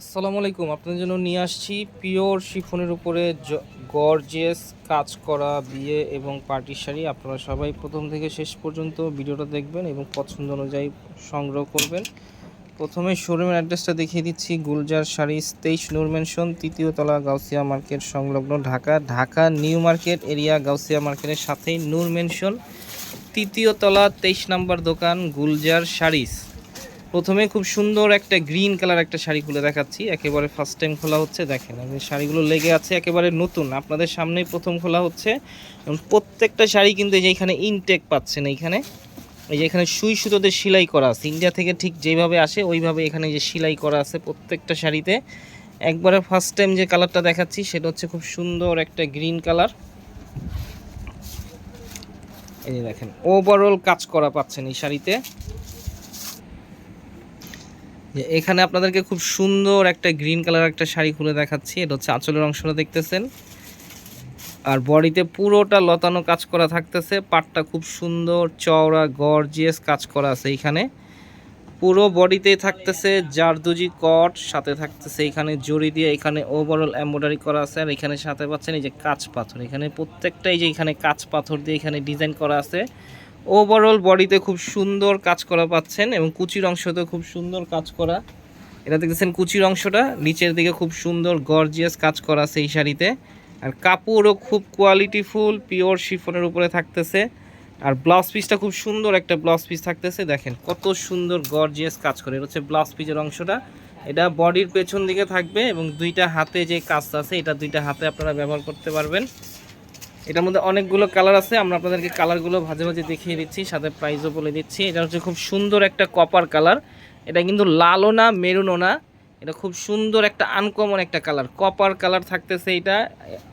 আসসালামু আলাইকুম। আপনাদের জন্য নিয়ে আসছি পিওর শিফনের উপরে গর্জিয়াস কাজ করা বিয়ে এবং পার্টির শাড়ি। আপনারা সবাই প্রথম থেকে শেষ পর্যন্ত ভিডিওটা দেখবেন এবং পছন্দ অনুযায়ী সংগ্রহ করবেন। প্রথমে শোরুমের অ্যাড্রেসটা দেখিয়ে দিচ্ছি। গুলজার শাড়ি, তেইশ নূর মেনশন তৃতীয় তলা গাউসিয়া মার্কেট, সংলগ্ন Dhaka Dhaka, new market area, Gausia মার্কেটের সাথেই নূর মেনশন তৃতীয় তলা, তেইশ নাম্বার দোকান, গুলজার শাড়িস। প্রথমে খুব সুন্দর একটা গ্রিন কালার একটা শাড়ি খুলে দেখাচ্ছি। একেবারে ফার্স্ট টাইম খোলা হচ্ছে, দেখেন। শাড়িগুলো লেগে আছে, একেবারে নতুন। আপনাদের সামনেই প্রথম খোলা হচ্ছে। প্রত্যেকটা শাড়ি কিন্তু এই যে এখানে ইনটেক পাচ্ছেন এইখানে। এই যে এখানে সুই সুতোতে সেলাই করা আছে। ইন্ডিয়া থেকে ঠিক যেভাবে আসে, ওইভাবে এখানে যে সেলাই করা আছে প্রত্যেকটা শাড়িতে। একবারে ফার্স্ট টাইম যে কালারটা দেখাচ্ছি, সেটা হচ্ছে খুব সুন্দর একটা গ্রিন কালার। এই যে দেখেন ওভারঅল কাজ করা পাচ্ছেন এই শাড়িতে। এখানে আপনাদেরকে খুব সুন্দর একটা গ্রিন কালার একটা শাড়ি খুলে দেখাচ্ছি। এটা হচ্ছে আঁচলের অংশটা দেখতেছেন। আর বডিতে পুরোটা লতানো কাজ করা থাকতেছে। পাটটা খুব সুন্দর, চওড়া গর্জিয়াস কাজ করা আছে এইখানে। পুরো বডিতে থাকতেছে জারদুজি কট, সাথে থাকতেছে এখানে জড়ি দিয়ে এখানে ওভারঅল এমব্রয়ডারি করা আছে। আর এখানে সাথে পাচ্ছেন এই যে কাঁচ পাথর। এখানে প্রত্যেকটাই যে এখানে কাঁচ পাথর দিয়ে এখানে ডিজাইন করা আছে। ওভারঅল বডিতে খুব সুন্দর কাজ করা পাচ্ছেন এবং কুচির অংশতেও খুব সুন্দর কাজ করা এটা দেখতেছেন কুচির অংশটা, নিচের দিকে খুব সুন্দর গর্জিয়াস কাজ করা আছে এই শাড়িতে। আর কাপড়ও খুব কোয়ালিটিফুল পিওর শিফনের উপরে থাকতেছে। আর ব্লাউজ পিসটা খুব সুন্দর একটা ব্লাউজ পিস থাকতেছে, দেখেন কত সুন্দর গর্জিয়াস কাজ করে এটা হচ্ছে ব্লাউজ পিসের অংশটা। এটা বডির পেছন দিকে থাকবে এবং দুইটা হাতে যে কাজটা আছে, এটা দুইটা হাতে আপনারা ব্যবহার করতে পারবেন। এটার মধ্যে অনেকগুলো কালার আছে, আমরা আপনাদেরকে কালারগুলো ভাজে ভাজে দেখিয়ে দিচ্ছি, সাথে প্রাইসও বলে দিচ্ছি। এটা হচ্ছে খুব সুন্দর একটা কপার কালার এটা কিন্তু লালও না, মেরুনও না, এটা খুব সুন্দর একটা আনকমন একটা কালার কপার কালার থাকতেছে এটা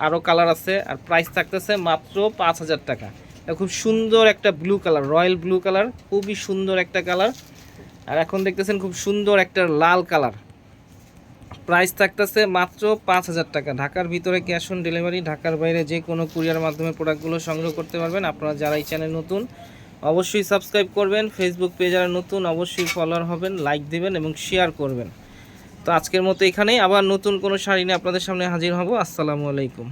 আরও কালার আছে, আর প্রাইস থাকতেছে মাত্র পাঁচ হাজার টাকা। এটা খুব সুন্দর একটা blue colour royal blue colour খুবই সুন্দর একটা কালার আর এখন দেখতেছেন খুব সুন্দর একটা লাল কালার প্রাইস থাকতেছে মাত্র পাঁচ হাজার টাকা। ঢাকার ভিতরে ক্যাশ অন ডেলিভারি, ঢাকার বাইরে যে কোনো কুরিয়ার মাধ্যমে প্রোডাক্টগুলো সংগ্রহ করতে পারবেন। আপনারা যারা এই চ্যানেল নতুন, অবশ্যই সাবস্ক্রাইব করবেন। ফেসবুক পেজ আর নতুন, অবশ্যই ফলোয়ার হবেন লাইক দেবেন এবং শেয়ার করবেন। তো আজকের মতো এখানেই। আবার নতুন কোনো শাড়ি নিয়ে আপনাদের সামনে হাজির হব। আসসালামু আলাইকুম।